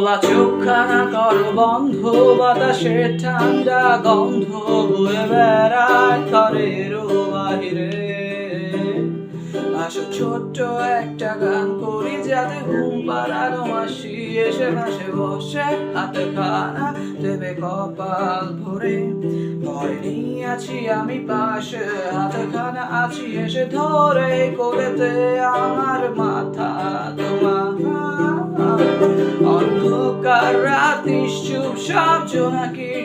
খোলা চোখখানা কর বন্ধ, বাতাসে ঠান্ডা গন্ধ বয়ে বেড়ায় ঘরের বাহিরে। আসো ছোট্ট একটা গান করি যাতে ঘুম পাড়ানো মাসি এসে পাশে বসে হাতে খানা দেবে কপাল ভরে। ভয় নিয়ে আছি আমি পাশে, হাতে খানা আছি এসে ধরে করেতে আমার মাথা নিশ্চুপ সব জোনাকির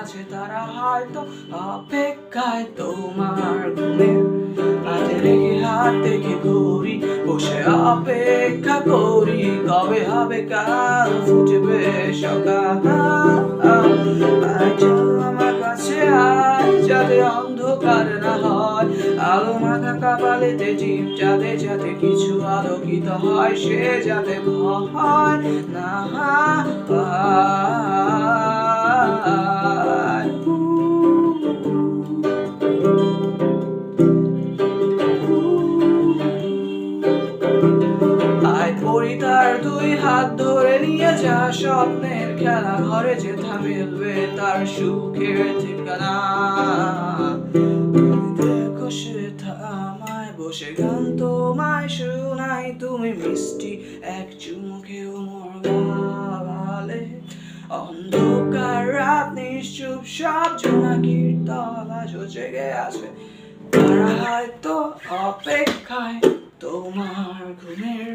আছে তারা হয়তো অপেক্ষায় তোমার হাতে রেখে হাত দেখে ঘুরি, বসে অপেক্ষা করি, কবে হবে কাল ফুটবে সকাল? আমার কাছে যাতে অন্ধকার না হয়। আলো মাখা কপালেতে জিম যাতে যাতে কিছু আলোকিত হয়, সে যাতে ভয় না তার হাত ধরে যা, স্বপ্নের খেলা ঘরে যেথা মিলবে তার সুখের ঠিকানা। তুমি মিষ্টি এক চুমুকেও অন্ধকার রাত নিশ্চুপ সব জোনাকির তলা জেগে আছে। তারা হয়তো অপেক্ষায় তোমার ঘুমের